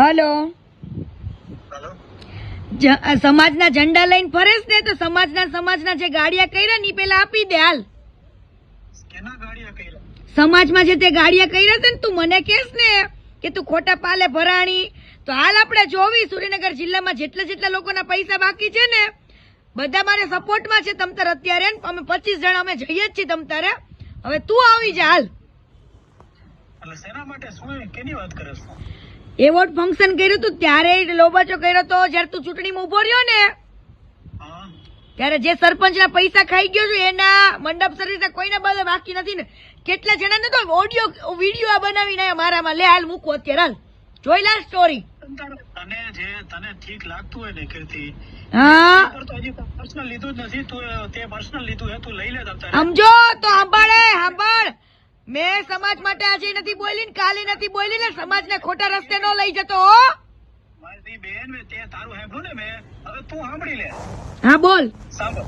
Hello. સમાજના ઝંડા લઈને ફરેશ ને તો સમાજના સમાજના જે ગાડિયા કર્યા ને પેલા આપી દે હાલ. સમાજમાં જે તે ગાડિયા કર્યા છે ને તું મને કહેશ ને કે તું ખોટા પાલે ભરાણી તો હાલ આપણે જોવી સુરેનગર જિલ્લામાં જેટલા જેટલા લોકોના પૈસા બાકી છે ને બધા મારે સપોર્ટમાં છે તમ તાર અત્યારે અમે પચીસ જણા અમે જઈએ જ છીએ તમ તારે. હવે તું આવી જા હાલ. શેના માટે શું કેની વાત કરે છે? એવોર્ડ ફંક્શન કર્યું હતું ત્યારે લોબાચો કર્યો હતો જ્યારે તું ચૂંટણીમાં ઊભો રહ્યો ને ત્યારે જે સરપંચના પૈસા ખાઈ ગયો છું એના મંડપ સર્વિસ કોઈના બધા બાકી નથી ને. કેટલા જણાને તો ઓડિયો વીડિયો આ બનાવીને મારામાં લે હાલ મૂકું અત્યારે હાલ. જોઈ લા સ્ટોરી તને જે તને ઠીક લાગતું હોય ને કીર્તિ હા. પર તો હજી પર્સનલ લીધું જ નથી તું તે પર્સનલ લીધું હે તું લઈ લે સમજો તો સાંભળ. સમાજ માટે આજે નથી બોલી ને કાલે નથી બોલી ને સમાજને ખોટા રસ્તે નો લઈ જતો હો. બેન તે તારું સાંભળ્યું ને મેં. હવે તું સાંભળી લે. હા બોલ. સાંભળ.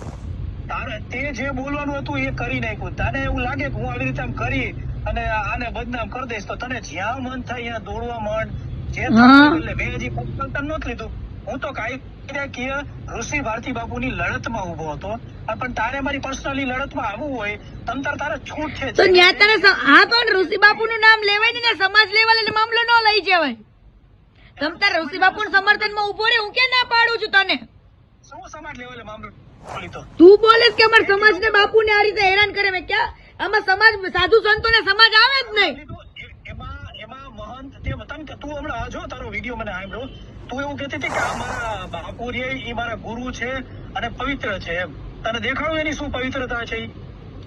તારે તે જે બોલવાનું હતું એ કરી નાખ્યું. તને એવું લાગે કે હું આવી રીતે આમ કરી અને આને બદનામ કરી દઈશ તો તને જ્યાં મન થાય ત્યાં દોડવા માંડ. જે મેં હજી નથી લીધું. હું તો કાયદાકીય ઋષિ ભારતી બાપુની લડતમાં ઊભો હતો. પણ તારે મારી પર્સનલી લડતમાં આવવું હોય તમ તાર તારે છૂટ છે તો ન્યા તારે હા પણ ઋષિ બાપુનું નામ લેવાય ને ને સમાજ લેવલે મામલો ન લઈ જવાય. તમ તાર ઋષિ બાપુના સમર્થનમાં ઊભો રે હું કે ના પાડું છું તને? શું સમાજ લેવલે મામલો તો બોલેસ કે અમારા સમાજને બાપુને આ રીતે હેરાન કરે? મેં ક્યાં આમાં સમાજ સાધુ સંતો ને સમાજ આવે જ નહીં લીધું, એ- એમાં એમાં મહંત તે તું હમણાં જો તારો વીડિયો મને સાંભળ્યો તું એવું કહેતી હતી કે આ મારા બાપુ રે એ મારા ગુરુ છે અને પવિત્ર છે એમ. તને દેખાડું એની શું પવિત્રતા છે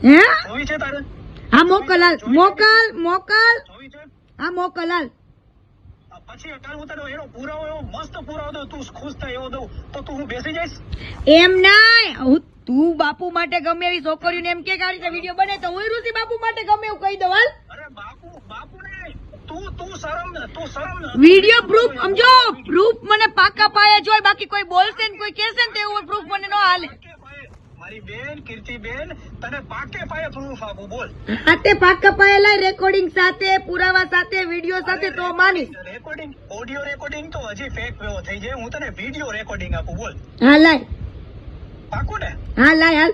હે? જોઈ છે તારે? હા મોકલાલ મોકલ મોકલ હા મોકલાલ. પછી અત્યારે હું તને એનો પુરાવો એવો મસ્ત પુરાવો દઉં તું ખુશ થાય એવો દઉં. તો તું હું બેસી જઈશ? એમ નાય. હું તું બાપુ માટે ગમે એવી છોકરીઓને એમ કે કે આ રીતે વીડિયો બને તો હું ઋષિ બાપુ માટે ગમે એવું કહી દઉં હાલ. અરે બાપુ બાપુ વીડિયો પ્રૂફ સમજો? પ્રૂફ મને પાકા પાયા જોય બાકી કોઈ બોલશે ને કોઈ કહેશે ને તે એવું પ્રૂફ મને ન હાલે. મારી બેન કીર્તિ બેન તને પાકે પાયે પ્રૂફ આપું બોલ. હાથે પાકા પાયેલા રેકોર્ડિંગ સાથે પુરાવા સાથે વીડિયો સાથે તો માનીશ. રેકોર્ડિંગ ઓડિયો રેકોર્ડિંગ તો હજી ફેક વેવો થઈ જાય. હું તને વિડિયો રેકોર્ડિંગ આપું બોલ. હા લાય. પાકું ને? હા લાય હાલ.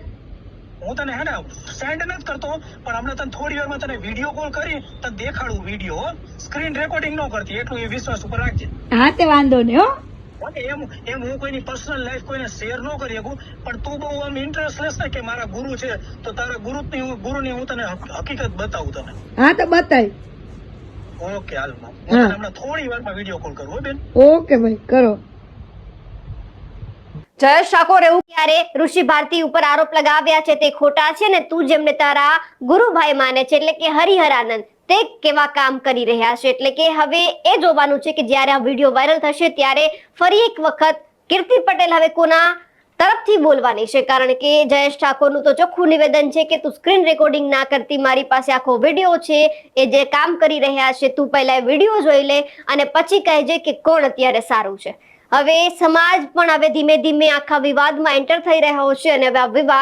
હું તને હે ને સેન્ડ નથી કરતો પણ હમણાં તને થોડી વારમાં તને વીડિયો કોલ કરી તને દેખાડું વીડિયો સ્ક્રીન રેકોર્ડિંગ ન કરતી એટલું એ વિશ્વાસ ઉપર રાખજે. હા તે વાંધો નહીં હો. એમ એમ હું કોઈની પર્સનલ લાઈફ કોઈને શેર ન કરી શકું પણ તું બહુ આમ ઇન્ટરેસ્ટ લેશ ને કે મારા ગુરુ છે તો તારા ગુરુની ગુરુ ગુરુની હું તને હકીકત બતાવું તને. હા તો બતાય. ઓકે હાલ હા. તને હમણાં થોડી વારમાં વીડિયો કોલ કરું હો બેન. ઓકે ભાઈ કરો. જયેશ ઠાકોર, એવું ક્યારે ઋષિ ભારતી ઉપર આરોપ લગાવ્યા છે તે ખોટા છે ને તું જેમને તારા ગુરુભાઈ માને છે? એટલે કે હરિહરાનંદ, તે કેવા કામ કરી રહ્યા છે? એટલે કે હવે એ જોવાનું છે કે જ્યારે આ વીડિયો વાયરલ થશે ત્યારે ફરી એક વખત કીર્તિ પટેલ હવે કોના તરફથી બોલવાની છે? કારણ કે જયેશ ઠાકોરનું તો ચોખ્ખું નિવેદન છે કે તું સ્ક્રીન રેકોર્ડિંગ ના કરતી, મારી પાસે આખો વીડિયો છે, એ જે કામ કરી રહ્યા છે, તું પહેલા વીડિયો જોઈ લે અને પછી કહેજે કે કોણ અત્યારે સારું છે? હવે સમાજ પણ હવે ધીમે ધીમે આખા વિવાદમાં એન્ટર થઈ રહ્યો છે અને હવે આ વિવાદ